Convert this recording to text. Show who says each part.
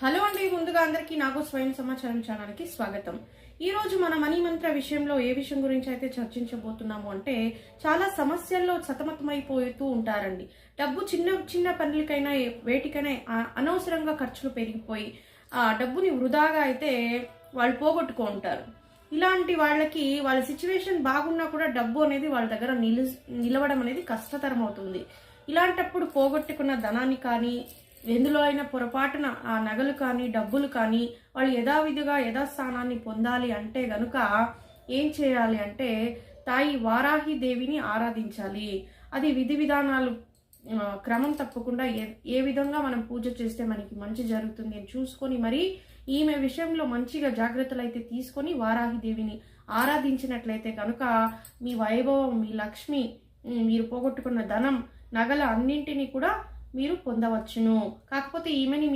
Speaker 1: Hello అండి ముందుగా అందరికీ నాకు స్వయం సమాచారం ఛానల్కి స్వాగతం. ఈ రోజు మన మనీ మంత్ర విషయంలో ఏ విషయం గురించి అయితే చర్చించబోతున్నాము అంటే చాలా సమస్యల్లో సతమతమైపోతూ ఉంటారండి. డబ్బు చిన్న చిన్న పనులకైనా వేటికైనా అనవసరంగా ఖర్చులు పెరిగిపోయి ఆ డబ్బుని వృధాగా అయితే వాళ్ళు పోగొట్టుకో ఉంటారు. ఇలాంటి వాళ్ళకి వాళ్ళ సిచ్యువేషన్ బాగున్నా కూడా డబ్బు అనేది వాళ్ళ దగ్గర నిలు నిలవడం అనేది కష్టతరం అవుతుంది ఇలాంటప్పుడు పోగొట్టుకున్న ధనాన్ని కానీ ఎందులో అయినా పొరపాటున ఆ నగలు కానీ డబ్బులు కానీ వాళ్ళు యథావిధిగా యథాస్థానాన్ని పొందాలి అంటే గనుక ఏం చేయాలి అంటే తాయి వారాహి దేవిని ఆరాధించాలి. అది విధి విధానాలు క్రమం తప్పకుండా ఏ ఏ విధంగా మనం పూజ చేస్తే మనకి మంచి జరుగుతుంది అని చూసుకొని మరి ఈమె విషయంలో మంచిగా జాగ్రత్తలు అయితే తీసుకొని వారాహి దేవిని ఆరాధించినట్లయితే కనుక మీ వైభవం మీ లక్ష్మి మీరు పోగొట్టుకున్న ధనం నగల అన్నింటినీ కూడా మీరు పొందవచ్చును. కాకపోతే ఈమెని